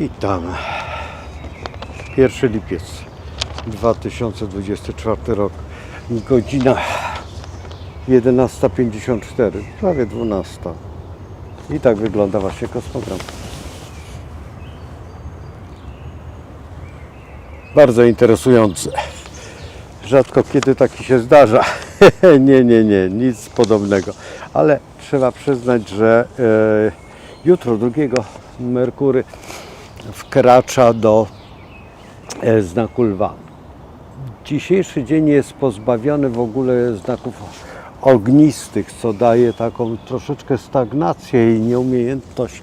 Witam. 1 lipiec 2024 rok. Godzina 11.54, prawie 12. I tak wygląda właśnie kosmogram. Bardzo interesujący. Rzadko kiedy taki się zdarza. nie, nie, nie, nic podobnego. Ale trzeba przyznać, że e, jutro, 2 Merkury, wkracza do e, znaku lwa. Dzisiejszy dzień jest pozbawiony w ogóle znaków ognistych, co daje taką troszeczkę stagnację i nieumiejętność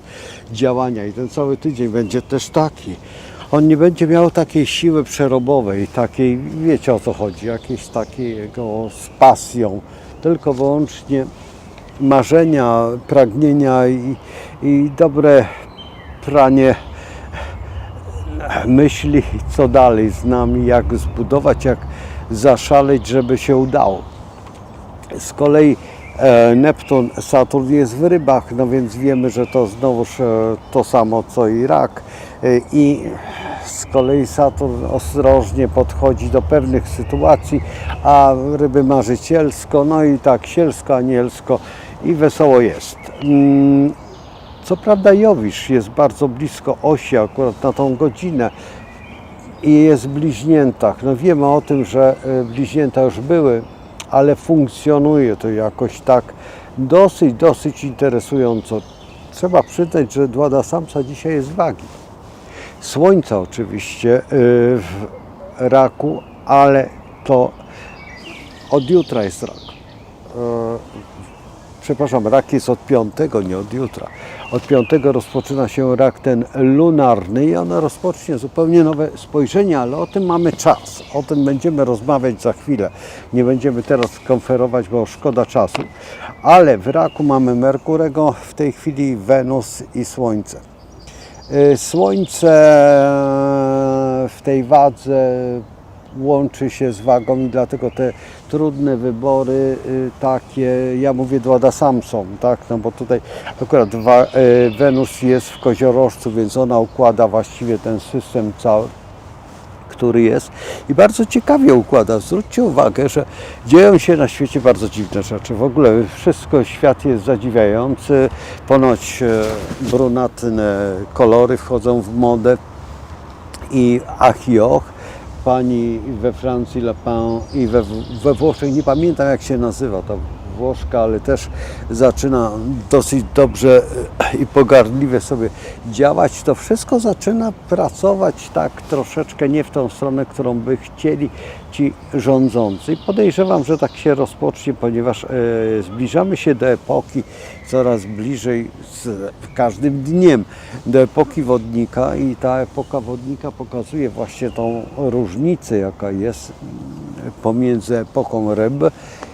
działania. I ten cały tydzień będzie też taki. On nie będzie miał takiej siły przerobowej, takiej, wiecie o co chodzi, jakiejś takiego z pasją, tylko wyłącznie marzenia, pragnienia i, i dobre pranie myśli, co dalej z nami, jak zbudować, jak zaszaleć, żeby się udało. Z kolei e, Neptun, Saturn jest w rybach, no więc wiemy, że to znowuż e, to samo co i rak. E, I z kolei Saturn ostrożnie podchodzi do pewnych sytuacji, a ryby marzycielsko, no i tak sielsko, anielsko i wesoło jest. Co prawda Jowisz jest bardzo blisko osi, akurat na tą godzinę i jest w bliźniętach. No wiemy o tym, że e, bliźnięta już były, ale funkcjonuje to jakoś tak dosyć, dosyć interesująco. Trzeba przyznać, że Dłada Samca dzisiaj jest wagi. Słońca oczywiście y, w raku, ale to od jutra jest rak. E, Przepraszam, rak jest od piątego, nie od jutra. Od piątego rozpoczyna się rak ten lunarny i on rozpocznie zupełnie nowe spojrzenie, ale o tym mamy czas. O tym będziemy rozmawiać za chwilę. Nie będziemy teraz konferować, bo szkoda czasu. Ale w raku mamy Merkurego, w tej chwili Wenus i Słońce. Y, Słońce w tej wadze łączy się z wagą i dlatego te trudne wybory y, takie, ja mówię Dłada Samson, tak, no bo tutaj akurat y, Wenus jest w koziorożcu, więc ona układa właściwie ten system cały który jest i bardzo ciekawie układa. Zwróćcie uwagę, że dzieją się na świecie bardzo dziwne rzeczy. W ogóle wszystko, świat jest zadziwiający. Ponoć e, brunatne kolory wchodzą w modę i ach i och. Pani we Francji Le Pen i we, we Włoszech, nie pamiętam jak się nazywa ta Włoszka, ale też zaczyna dosyć dobrze e, i pogardliwie sobie działać. To wszystko zaczyna pracować tak troszeczkę nie w tą stronę, którą by chcieli ci rządzący. Podejrzewam, że tak się rozpocznie, ponieważ e, zbliżamy się do epoki coraz bliżej z każdym dniem do epoki wodnika i ta epoka wodnika pokazuje właśnie tą różnicę, jaka jest mm, pomiędzy epoką ryb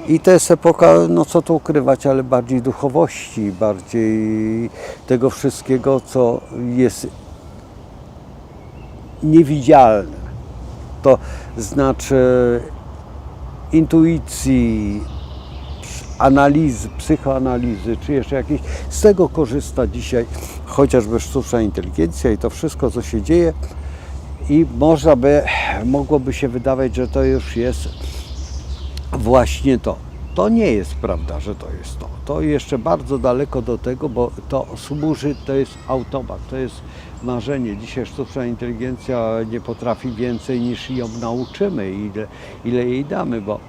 i to jest epoka, no co tu ukrywać, ale bardziej duchowości, bardziej tego wszystkiego, co jest niewidzialne. To znaczy intuicji, analizy, psychoanalizy, czy jeszcze jakieś. Z tego korzysta dzisiaj chociażby sztuczna inteligencja i to wszystko, co się dzieje. I można by, mogłoby się wydawać, że to już jest właśnie to. To nie jest prawda, że to jest to. To jeszcze bardzo daleko do tego, bo to służy, to jest automat, to jest marzenie. Dzisiaj sztuczna inteligencja nie potrafi więcej niż ją nauczymy, ile, ile jej damy, bo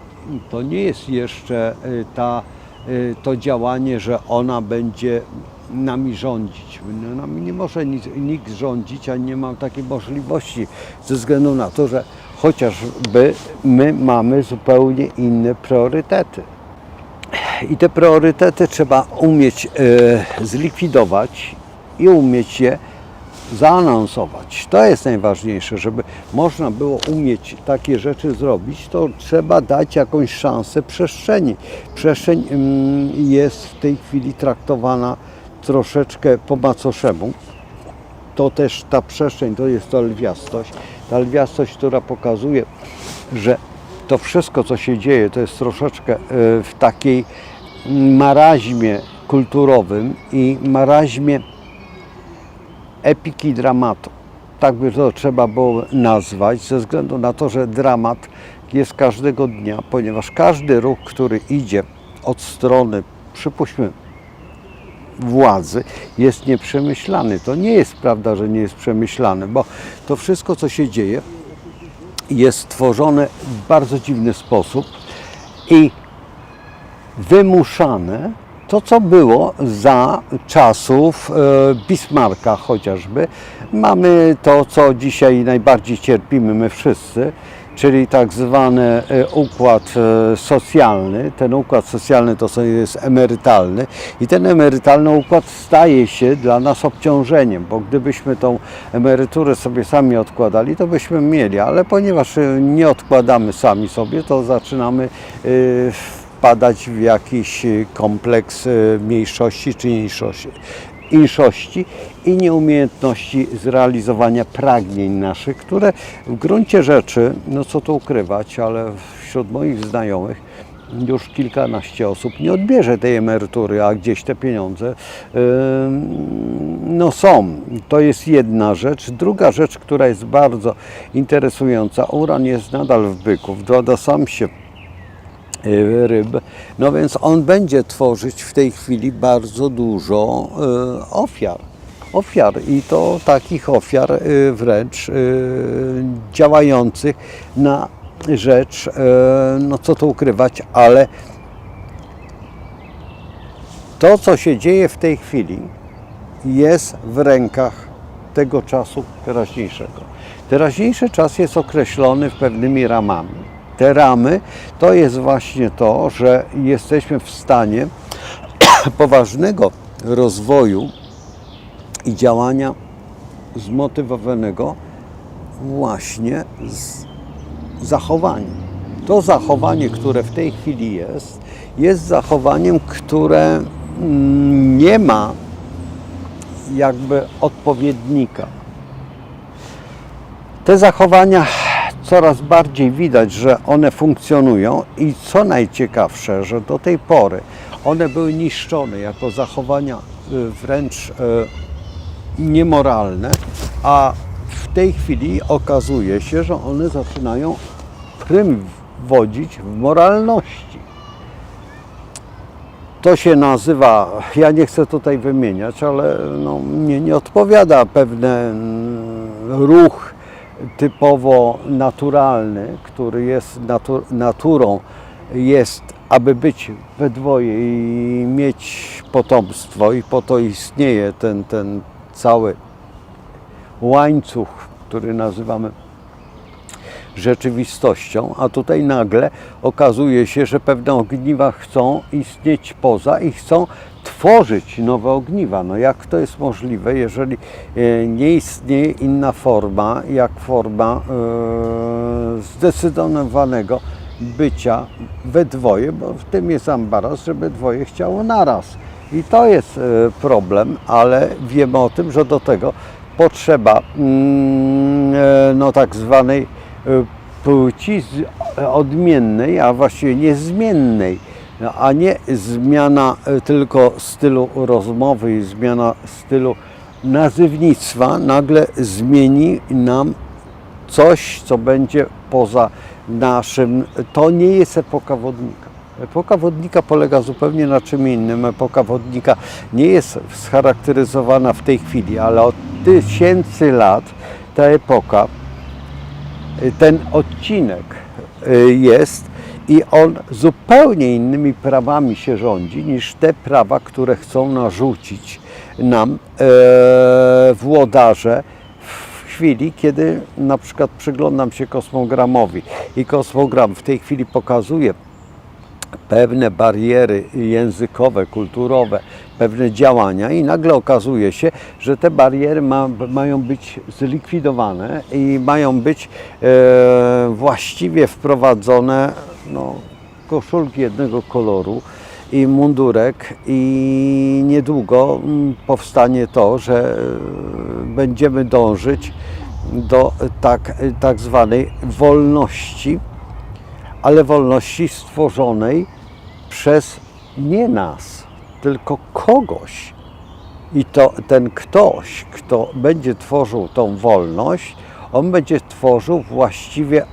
to nie jest jeszcze y, ta, y, to działanie, że ona będzie nami rządzić. No, Nami nie może nikt rządzić, a nie ma takiej możliwości ze względu na to, że chociażby my mamy zupełnie inne priorytety. I te priorytety trzeba umieć e, zlikwidować i umieć je zaanonsować. To jest najważniejsze, żeby można było umieć takie rzeczy zrobić, to trzeba dać jakąś szansę przestrzeni. Przestrzeń mm, jest w tej chwili traktowana troszeczkę po macoszemu. To też ta przestrzeń to jest ta lwiastość. Ta lwiastość, która pokazuje, że to wszystko, co się dzieje, to jest troszeczkę e, w takiej maraźmie kulturowym i maraźmie epiki dramatu. tak by to trzeba było nazwać, ze względu na to, że dramat jest każdego dnia, ponieważ każdy ruch, który idzie od strony, przypuśćmy, władzy jest nieprzemyślany. To nie jest prawda, że nie jest przemyślany, bo to wszystko, co się dzieje, jest tworzone w bardzo dziwny sposób i wymuszane to, co było za czasów e, Bismarcka chociażby. Mamy to, co dzisiaj najbardziej cierpimy my wszyscy, czyli tak zwany e, układ e, socjalny. Ten układ socjalny to jest emerytalny i ten emerytalny układ staje się dla nas obciążeniem, bo gdybyśmy tą emeryturę sobie sami odkładali, to byśmy mieli, ale ponieważ e, nie odkładamy sami sobie, to zaczynamy wpadać w jakiś kompleks mniejszości czy inszości i nieumiejętności zrealizowania pragnień naszych, które w gruncie rzeczy, no co tu ukrywać, ale wśród moich znajomych już kilkanaście osób nie odbierze tej emerytury, a gdzieś te pieniądze no są. To jest jedna rzecz. Druga rzecz, która jest bardzo interesująca, uran jest nadal w byku, wdrada sam się y, ryb. No więc on będzie tworzyć w tej chwili bardzo dużo y, ofiar. Ofiar i to takich ofiar y, wręcz y, działających na rzecz, y, no co tu ukrywać, ale to, co się dzieje w tej chwili, jest w rękach tego czasu teraźniejszego. Teraźniejszy czas jest określony pewnymi ramami. Te ramy to jest właśnie to, że jesteśmy w stanie poważnego rozwoju i działania zmotywowanego właśnie z zachowaniem. To zachowanie, które w tej chwili jest, jest zachowaniem, które nie ma jakby odpowiednika. Te zachowania coraz bardziej widać, że one funkcjonują i co najciekawsze, że do tej pory one były niszczone jako zachowania y, wręcz y, niemoralne, a w tej chwili okazuje się, że one zaczynają prym wodzić w moralności. To się nazywa, ja nie chcę tutaj wymieniać, ale no, mnie nie odpowiada pewien ruch typowo naturalny, który jest natu, naturą, jest, aby być we dwoje i mieć potomstwo i po to istnieje ten, ten cały łańcuch, który nazywamy rzeczywistością, a tutaj nagle okazuje się, że pewne ogniwa chcą istnieć poza i chcą tworzyć nowe ogniwa. No jak to jest możliwe, jeżeli e, nie istnieje inna forma, jak forma e, zdecydowanego bycia we dwoje, bo w tym jest ambaras, żeby dwoje chciało naraz. I to jest e, problem, ale wiemy o tym, że do tego potrzeba mm, e, no, tak zwanej e, płci odmiennej, a właściwie niezmiennej, a nie zmiana tylko stylu rozmowy i zmiana stylu nazywnictwa nagle zmieni nam coś, co będzie poza naszym. To nie jest epoka wodnika. Epoka wodnika polega zupełnie na czym innym. Epoka wodnika nie jest scharakteryzowana w tej chwili, ale od tysięcy lat ta epoka, y, ten odcinek y, jest i on zupełnie innymi prawami się rządzi niż te prawa, które chcą narzucić nam e, włodarze w chwili, kiedy na przykład przyglądam się kosmogramowi i kosmogram w tej chwili pokazuje pewne bariery językowe, kulturowe, pewne działania i nagle okazuje się, że te bariery ma, mają być zlikwidowane i mają być e, właściwie wprowadzone no, koszulki jednego koloru i mundurek i niedługo mm, powstanie to, że e, będziemy dążyć do tak, tak zwanej wolności, ale wolności stworzonej przez nie nas, tylko kogoś. I to ten ktoś, kto będzie tworzył tą wolność, on będzie tworzył właściwie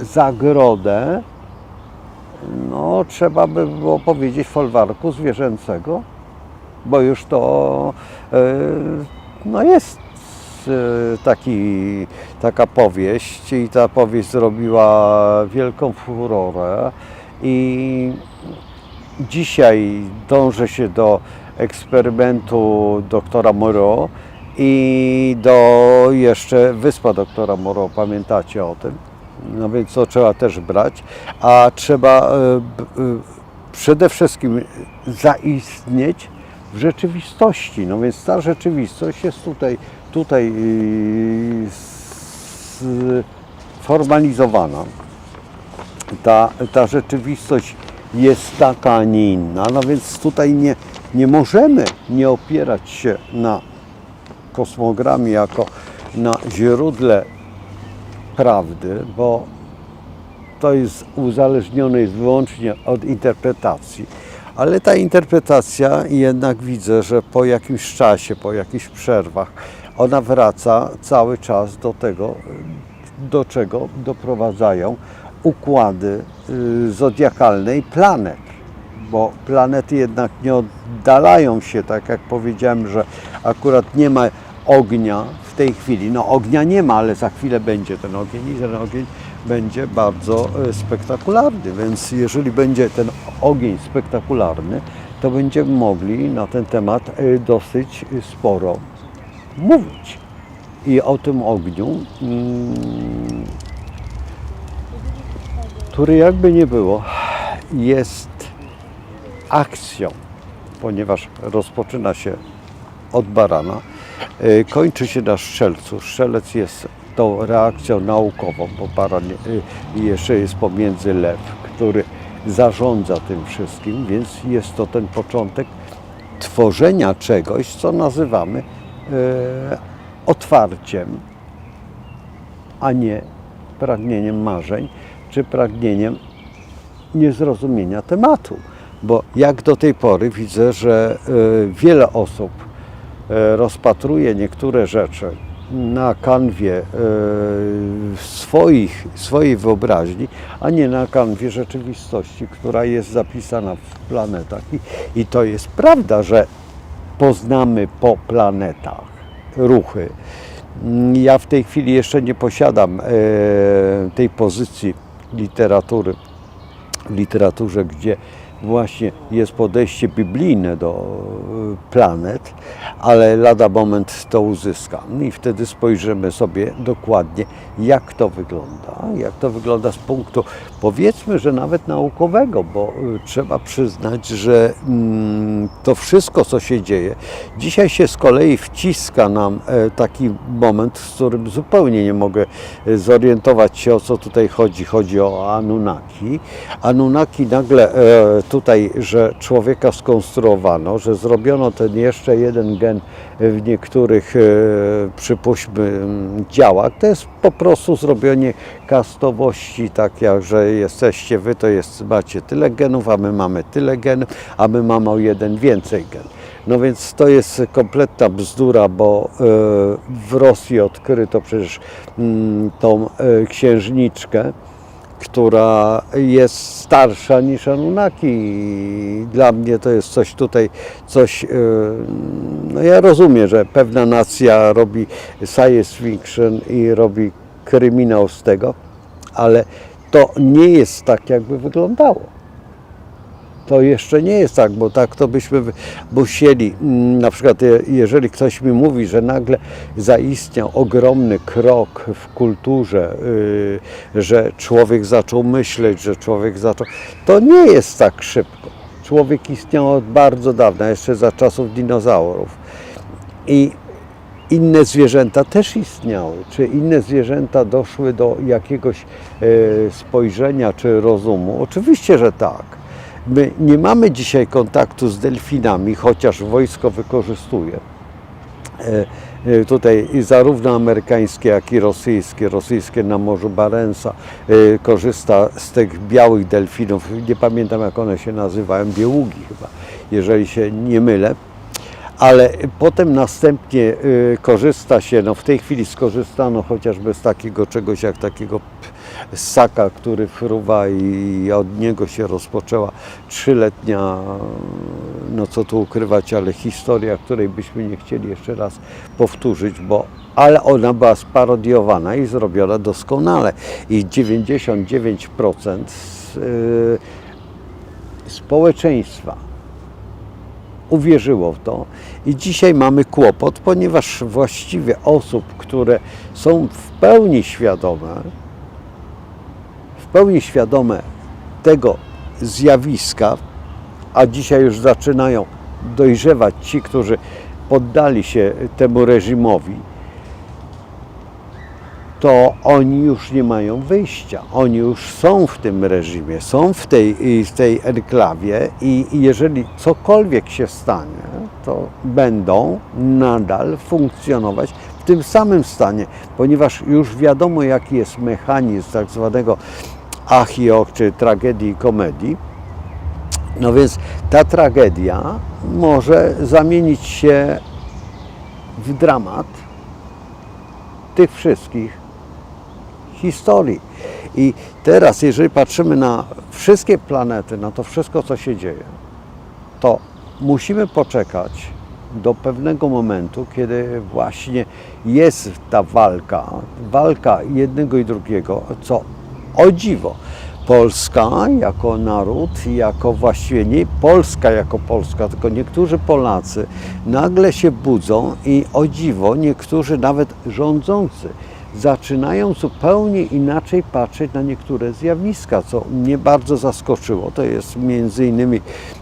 zagrodę, no trzeba by było powiedzieć folwarku zwierzęcego, bo już to e, no jest e, taki, taka powieść i ta powieść zrobiła wielką furorę i dzisiaj dąży się do eksperymentu doktora Moreau i do jeszcze Wyspa doktora Moreau, pamiętacie o tym? No więc to trzeba też brać, a trzeba e, e, przede wszystkim zaistnieć w rzeczywistości. No więc ta rzeczywistość jest tutaj, tutaj yy, sformalizowana. Ta, ta rzeczywistość jest taka, a nie inna. No więc tutaj nie, nie możemy nie opierać się na kosmogramie jako na źródle prawdy, bo to jest uzależnione jest wyłącznie od interpretacji. Ale ta interpretacja jednak widzę, że po jakimś czasie, po jakichś przerwach, ona wraca cały czas do tego, do czego doprowadzają układy y, zodiakalne i planet. Bo planety jednak nie oddalają się, tak jak powiedziałem, że akurat nie ma ognia w tej chwili. No ognia nie ma, ale za chwilę będzie ten ogień i ten ogień będzie bardzo e, spektakularny. Więc jeżeli będzie ten ogień spektakularny, to będziemy mogli na ten temat e, dosyć sporo mówić. I o tym ogniu, mm, który jakby nie było, jest akcją, ponieważ rozpoczyna się od barana, y, kończy się na strzelcu. Strzelec jest tą reakcją naukową, bo baran y, jeszcze jest pomiędzy lew, który zarządza tym wszystkim, więc jest to ten początek tworzenia czegoś, co nazywamy otwarciem, a nie pragnieniem marzeń, czy pragnieniem niezrozumienia tematu. Bo jak do tej pory widzę, że e, wiele osób e, rozpatruje niektóre rzeczy na kanwie e, swoich, swojej wyobraźni, a nie na kanwie rzeczywistości, która jest zapisana w planetach. I, i to jest prawda, że poznamy po planetach ruchy. Mm, Ja w tej chwili jeszcze nie posiadam e, tej pozycji literatury, literaturze, gdzie właśnie jest podejście biblijne do e, planet, ale lada moment to uzyskam i wtedy spojrzymy sobie dokładnie, jak to wygląda, jak to wygląda z punktu powiedzmy, że nawet naukowego, bo y, trzeba przyznać, że mm, to wszystko, co się dzieje, dzisiaj się z kolei wciska nam e, taki moment, z którym zupełnie nie mogę e, zorientować się, o co tutaj chodzi. Chodzi o Anunnaki. Anunnaki nagle e, tutaj, że człowieka skonstruowano, że zrobiono ten jeszcze jeden gen w niektórych, e, przypuśćmy, działach. To jest po prostu zrobienie kastowości, tak jak, że jesteście wy, to jest, macie tyle genów, a my mamy tyle genów, a my mamy o jeden więcej gen. No więc to jest kompletna bzdura, bo e, w Rosji odkryto przecież tą e, księżniczkę, która jest starsza niż Anunnaki. Dla mnie to jest coś tutaj, coś, e, no ja rozumiem, że pewna nacja robi science fiction i robi kryminał z tego, ale to nie jest tak, jakby wyglądało. To jeszcze nie jest tak, bo tak to byśmy musieli, mm, na przykład je- jeżeli ktoś mi mówi, że nagle zaistniał ogromny krok w kulturze, yy, że człowiek zaczął myśleć, że człowiek zaczął, to nie jest tak szybko. Człowiek istniał od bardzo dawna, jeszcze za czasów dinozaurów. I inne zwierzęta też istniały. Czy inne zwierzęta doszły do jakiegoś e, spojrzenia czy rozumu? Oczywiście, że tak. My nie mamy dzisiaj kontaktu z delfinami, chociaż wojsko wykorzystuje. E, e, Tutaj zarówno amerykańskie, jak i rosyjskie, rosyjskie na Morzu Barensa e, korzysta z tych białych delfinów, nie pamiętam jak one się nazywają, bieługi chyba, jeżeli się nie mylę ale potem następnie y, korzysta się, no w tej chwili skorzystano chociażby z takiego czegoś jak takiego ssaka, który fruwa i od niego się rozpoczęła trzyletnia, no co tu ukrywać, ale historia, której byśmy nie chcieli jeszcze raz powtórzyć, bo ale ona była sparodiowana i zrobiona doskonale. I 99% z, y, społeczeństwa uwierzyło w to i dzisiaj mamy kłopot, ponieważ właściwie osób, które są w pełni świadome, w pełni świadome tego zjawiska, a dzisiaj już zaczynają dojrzewać ci, którzy poddali się temu reżimowi, to oni już nie mają wyjścia. Oni już są w tym reżimie, są w tej, w tej enklawie i jeżeli cokolwiek się stanie, to będą nadal funkcjonować w tym samym stanie, ponieważ już wiadomo, jaki jest mechanizm tak zwanego achio, czy tragedii i komedii. No więc ta tragedia może zamienić się w dramat tych wszystkich historii. I teraz, jeżeli patrzymy na wszystkie planety, na to wszystko, co się dzieje, to musimy poczekać do pewnego momentu, kiedy właśnie jest ta walka, walka jednego i drugiego, co o dziwo. Polska jako naród, jako właściwie nie Polska jako Polska, tylko niektórzy Polacy nagle się budzą i o dziwo niektórzy nawet rządzący zaczynają zupełnie inaczej patrzeć na niektóre zjawiska, co mnie bardzo zaskoczyło. To jest między innymi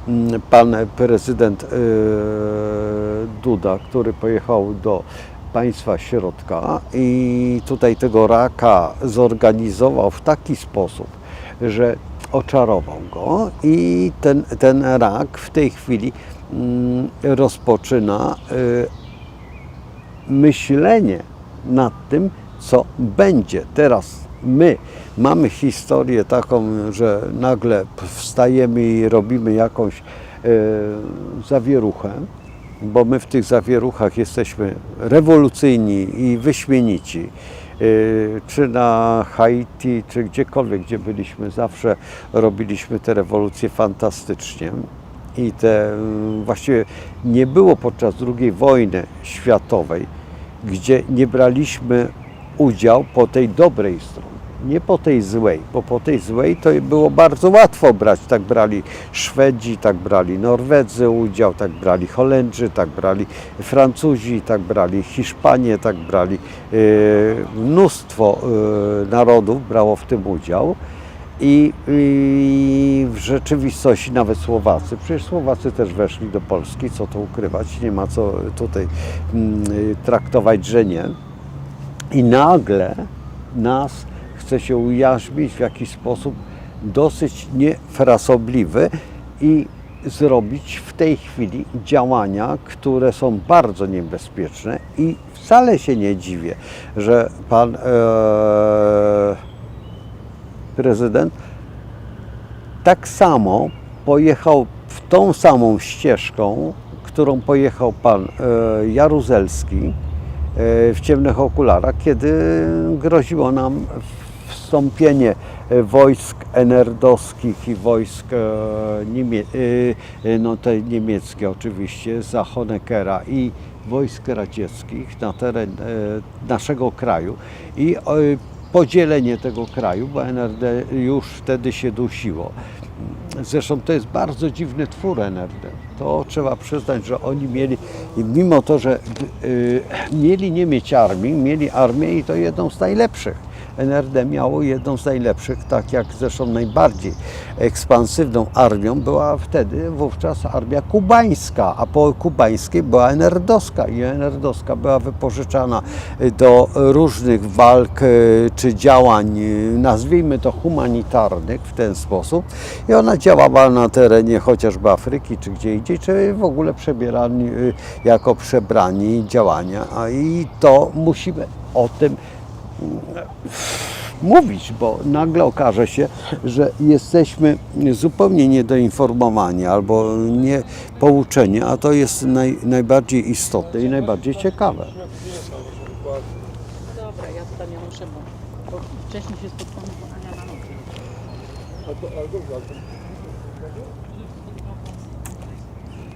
mm, pan prezydent yy, Duda, który pojechał do państwa środka i tutaj tego raka zorganizował w taki sposób, że oczarował go i ten, ten rak w tej chwili mm, rozpoczyna y, myślenie nad tym, co będzie. Teraz my mamy historię taką, że nagle wstajemy i robimy jakąś e, zawieruchę, bo my w tych zawieruchach jesteśmy rewolucyjni i wyśmienici. E, Czy na Haiti, czy gdziekolwiek, gdzie byliśmy, zawsze robiliśmy te rewolucje fantastycznie. I te mm, właściwie nie było podczas II wojny światowej, gdzie nie braliśmy udział po tej dobrej stronie, nie po tej złej, bo po tej złej to było bardzo łatwo brać. Tak brali Szwedzi, tak brali Norwedzy udział, tak brali Holendrzy, tak brali Francuzi, tak brali Hiszpanie, tak brali e, mnóstwo e, narodów brało w tym udział. I, I w rzeczywistości nawet Słowacy, przecież Słowacy też weszli do Polski, co to ukrywać, nie ma co tutaj mm, traktować, że nie. I nagle nas chce się ujarzmić w jakiś sposób dosyć niefrasobliwy i zrobić w tej chwili działania, które są bardzo niebezpieczne i wcale się nie dziwię, że pan e, prezydent tak samo pojechał w tą samą ścieżką, którą pojechał pan e, Jaruzelski w ciemnych okularach, kiedy groziło nam wstąpienie e, wojsk enerdowskich i wojsk e, niemie, e, e, no te niemieckie oczywiście, za Honeckera i wojsk radzieckich na teren e, naszego kraju i e, podzielenie tego kraju, bo NRD już wtedy się dusiło. Zresztą to jest bardzo dziwny twór NRD. To trzeba przyznać, że oni mieli, mimo to, że y, mieli nie mieć armii, mieli armię i to jedną z najlepszych. NRD miało jedną z najlepszych, tak jak zresztą najbardziej ekspansywną armią była wtedy wówczas armia kubańska, a po kubańskiej była NRD-owska i NRD-owska była wypożyczana do różnych walk y, czy działań, y, nazwijmy to humanitarnych w ten sposób. I ona działała na terenie chociażby Afryki czy gdzie indziej, czy w ogóle przebierani y, jako przebrani działania, i to musimy o tym mówić, bo nagle okaże się, że jesteśmy zupełnie niedoinformowani albo nie pouczeni, a to jest naj, najbardziej istotne i najbardziej ciekawe. Dobra, ja tutaj nie muszę, bo, wcześniej się spotkamy, bo Ania na nocy.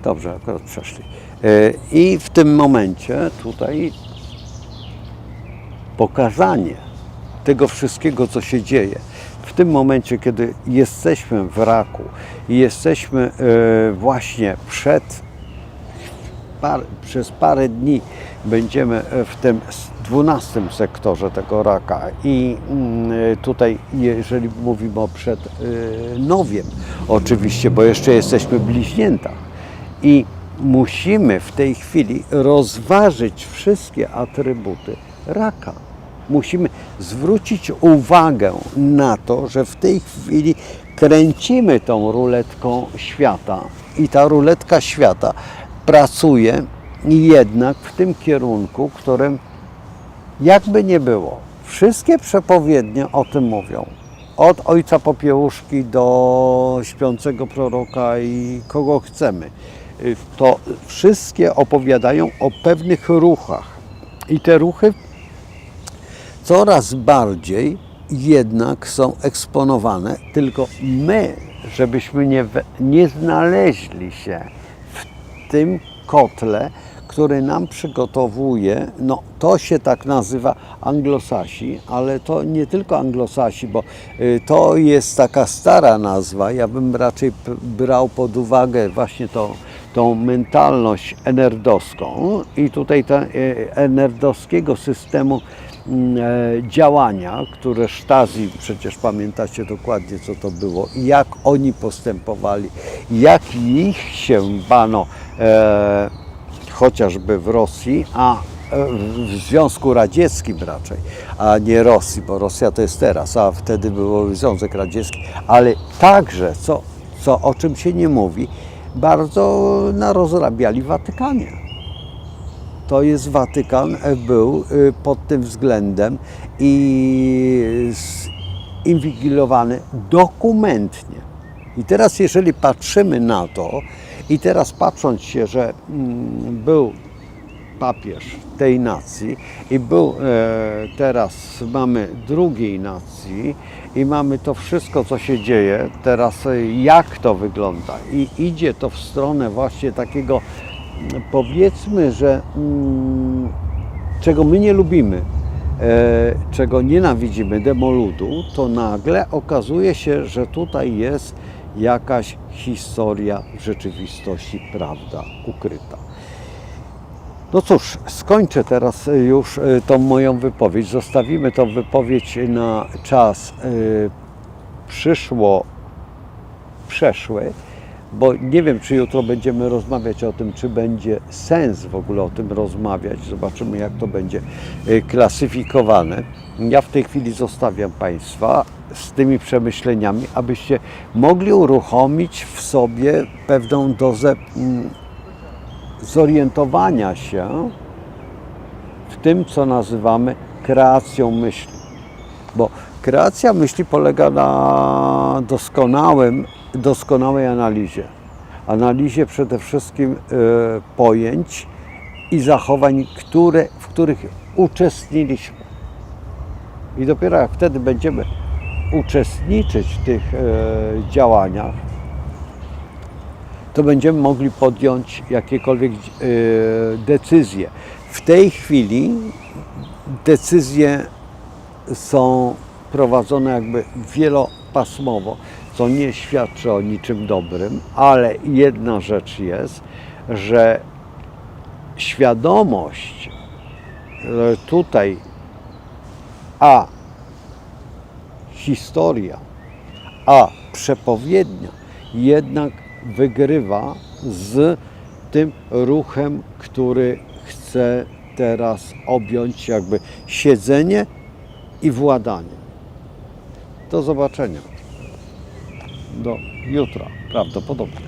Dobrze, akurat przeszli. E, I w tym momencie tutaj pokazanie tego wszystkiego, co się dzieje. W tym momencie, kiedy jesteśmy w raku i jesteśmy e, właśnie przed przez parę dni będziemy w tym 12 sektorze tego raka i mm, tutaj jeżeli mówimy o przed y, nowiem oczywiście, bo jeszcze jesteśmy bliźnięta i musimy w tej chwili rozważyć wszystkie atrybuty raka. Musimy zwrócić uwagę na to, że w tej chwili kręcimy tą ruletką świata i ta ruletka świata pracuje jednak w tym kierunku, którym jakby nie było. Wszystkie przepowiednie o tym mówią. Od ojca Popiełuszki do śpiącego proroka i kogo chcemy. To wszystkie opowiadają o pewnych ruchach. I te ruchy coraz bardziej jednak są eksponowane, tylko my, żebyśmy nie, nie znaleźli się w tym kotle, który nam przygotowuje, no to się tak nazywa anglosasi, ale to nie tylko anglosasi, bo y, to jest taka stara nazwa, ja bym raczej brał pod uwagę właśnie to, tą mentalność enerdowską i tutaj ta, y, enerdowskiego systemu działania, które Stasi, przecież pamiętacie dokładnie co to było, jak oni postępowali, jak ich się bano e, chociażby w Rosji, a e, w Związku Radzieckim raczej, a nie Rosji, bo Rosja to jest teraz, a wtedy był Związek Radziecki, ale także, co, co o czym się nie mówi, bardzo narozrabiali Watykanie to jest Watykan e, był y, pod tym względem i inwigilowany dokumentnie. I teraz jeżeli patrzymy na to i teraz patrząc się, że mm, był papież tej nacji i był e, teraz mamy drugiej nacji i mamy to wszystko, co się dzieje, teraz e, jak to wygląda i idzie to w stronę właśnie takiego powiedzmy, że mm, czego my nie lubimy, e, czego nienawidzimy, demoludu, to nagle okazuje się, że tutaj jest jakaś historia w rzeczywistości, prawda ukryta. No cóż, skończę teraz już y, tą moją wypowiedź. Zostawimy tą wypowiedź na czas przyszło, przeszły, bo nie wiem, czy jutro będziemy rozmawiać o tym, czy będzie sens w ogóle o tym rozmawiać. Zobaczymy, jak to będzie y, klasyfikowane. Ja w tej chwili zostawiam Państwa z tymi przemyśleniami, abyście mogli uruchomić w sobie pewną dozę mm, zorientowania się w tym, co nazywamy kreacją myśli. Bo kreacja myśli polega na doskonałym, doskonałej analizie. Analizie przede wszystkim e, pojęć i zachowań, które, w których uczestniliśmy. I dopiero jak wtedy będziemy uczestniczyć w tych e, działaniach, to będziemy mogli podjąć jakiekolwiek e, decyzje. W tej chwili decyzje są prowadzone jakby wielopasmowo, co nie świadczy o niczym dobrym, ale jedna rzecz jest, że świadomość tutaj, a historia, a przepowiednia jednak wygrywa z tym ruchem, który chce teraz objąć jakby siedzenie i władanie. Do zobaczenia. Do jutra prawdopodobnie.